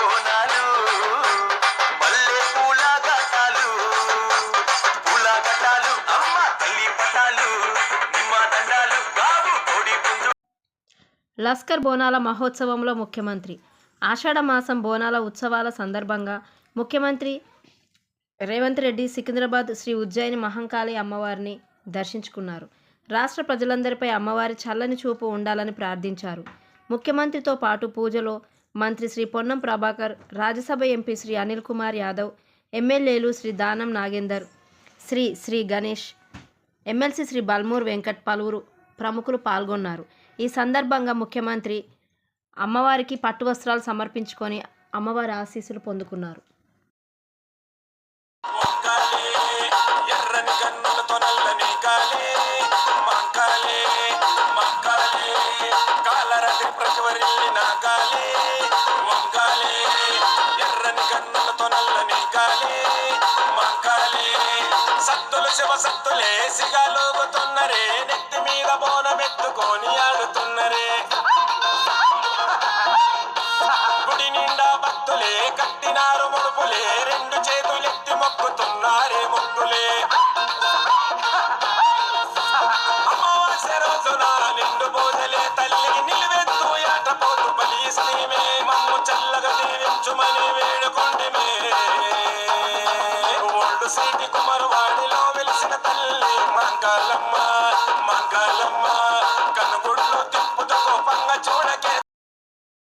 బోనాలు మల్లె పూల గటాలు పూల గటాలు అమ్మ తల్లి పటాలు నిమ్మ దండాలు కోడి పుంజు. లస్కర్ బోనాల మహోత్సవంలో ముఖ్యమంత్రి. ఆషాఢ మాసం బోనాల ఉత్సవాల సందర్భంగా ముఖ్యమంత్రి రేవంత్ రెడ్డి సికింద్రాబాద్ శ్రీ ఉజ్జయిని మహంకాళి అమ్మవారిని దర్శించుకున్నారు. రాష్ట్ర ప్రజలందరిపై అమ్మవారి చల్లని చూపు ఉండాలని ప్రార్థించారు. ముఖ్యమంత్రితో పాటు పూజలో మంత్రి శ్రీ పొన్నం ప్రభాకర్ రాజ్యసభ ఎంపీ శ్రీ అనిల్ కుమార్ యాదవ్ ఎమ్మెల్యేలు శ్రీ దానం నాగేందర్ శ్రీ శ్రీ గణేష్ ఎమ్మెల్సీ శ్రీ బల్మూర్ వెంకట్ పలువురు ప్రముఖులు పాల్గొన్నారు. ఈ సందర్భంగా ముఖ్యమంత్రి అమ్మవారికి పట్టు వస్త్రాలు సమర్పించుకొని అమ్మవారి ఆశీస్సులు పొందుకున్నారు. ఎర్రని కన్నులతో నల్లని కాలరటి ప్రతివరిల్లిన కాలే ఎర్రని కన్నులతో నల్లని కాలే మగ్గాలి సత్తులు శివ సత్తులే సిగాలోగుతున్నరే నెత్తి మీద బోనమెత్తుకొని ఆడుతున్నరే. గుడి నిండా భక్తులే కట్టినారు ముడుపులే రెండు చేతులెత్తి మొక్కుతున్నారే చల్లగా దీవించుమని వేడుకుంటేమే ఓల్డ్ సిటీ కుమరవాడిలో వెలిసిన తల్లి మంగళమ్మ మంగళమ్మ. కనుగుడ్లు